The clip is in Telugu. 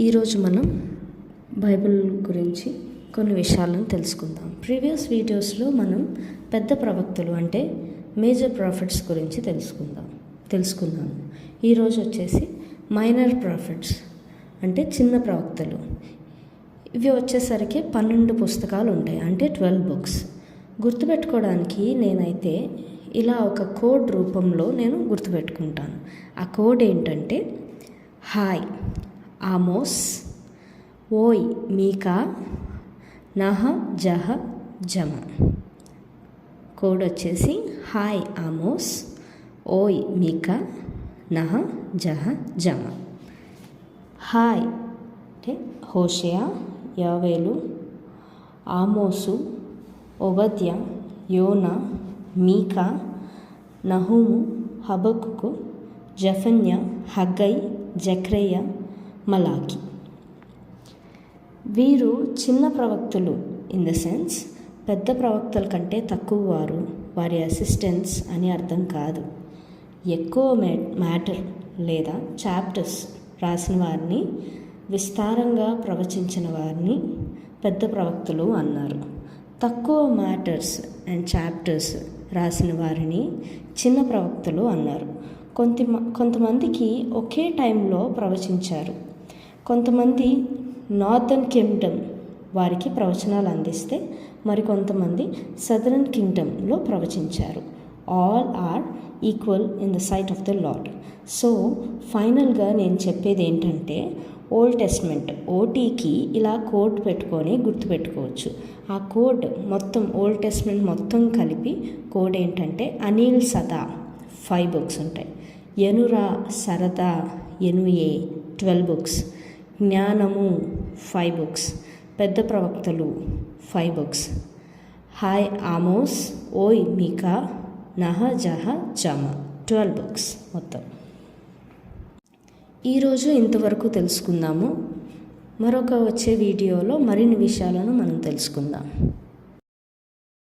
ఈరోజు మనం బైబిల్ గురించి కొన్ని విషయాలను తెలుసుకుందాం. ప్రీవియస్ వీడియోస్లో మనం పెద్ద ప్రవక్తలు అంటే మేజర్ ప్రాఫిట్స్ గురించి తెలుసుకుందాం. తెలుసుకుందాం. ఈరోజు వచ్చేసి మైనర్ ప్రాఫిట్స్ అంటే చిన్న ప్రవక్తలు. ఇవి వచ్చేసరికి పన్నెండు పుస్తకాలు ఉంటాయి. అంటే ట్వెల్వ్ బుక్స్. గుర్తుపెట్టుకోవడానికి నేనైతే ఇలా ఒక కోడ్ రూపంలో నేను గుర్తుపెట్టుకుంటాను. ఆ కోడ్ ఏంటంటే హాయ్. ఆమోస్. ఓయ్ మీకా? నహ జహ జమ. కోడ్ వచ్చేసి హాయ్ ఆమోస్. ఓయ్ మీకా? నహ జహ జమ. హాయ్. అంటే హోషయా యావేలు ఆమోసు ఒబద్య యోన మీకా నహూము హబకుకు జఫన్య హగ్గై జక్రయ్య మలాకి వీరు చిన్న ప్రవక్తలు ఇన్ ద సెన్స్ పెద్ద ప్రవక్తల కంటే తక్కువ వారు. వారి అసిస్టెంట్స్ అని అర్థం కాదు. ఎక్కువ మే మ్యాటర్ లేదా చాప్టర్స్ రాసిన వారిని విస్తారంగా ప్రవచించిన వారిని పెద్ద ప్రవక్తలు అన్నారు. తక్కువ మ్యాటర్స్ అండ్ చాప్టర్స్ రాసిన వారిని చిన్న ప్రవక్తలు అన్నారు. కొంత కొంతమందికి ఒకే టైంలో ప్రవచించారు. కొంతమంది నార్థన్ కింగ్డమ్ వారికి ప్రవచనాలు అందిస్తే మరికొంతమంది సదరన్ కింగ్డమ్లో ప్రవచించారు. All are equal in the sight of the lord so ఫైనల్గా నేను చెప్పేది ఏంటంటే ఓల్డ్ టెస్ట్మెంట్ ఓటీకి ఇలా కోడ్ పెట్టుకొని గుర్తుపెట్టుకోవచ్చు. ఆ కోడ్ మొత్తం ఓల్డ్ టెస్ట్మెంట్ మొత్తం కలిపి కోడ్ ఏంటంటే అనిల్ సదా ఫైవ్ బుక్స్ ఉంటాయి. ఎనురా సరదా ఎనుఏ ట్వెల్వ్ బుక్స్. జ్ఞానము ఫైవ్ బుక్స్ పెద్ద ప్రవక్తలు ఫైవ్ బుక్స్ హాయ్ ఆమోస్ ఓయ్ మీకా నహ జహ జమ ట్వెల్వ్ బుక్స్ మొత్తం. ఈరోజు ఇంతవరకు తెలుసుకుందాము. మరొక వచ్చే వీడియోలో మరిన్ని విషయాలను మనం తెలుసుకుందాం.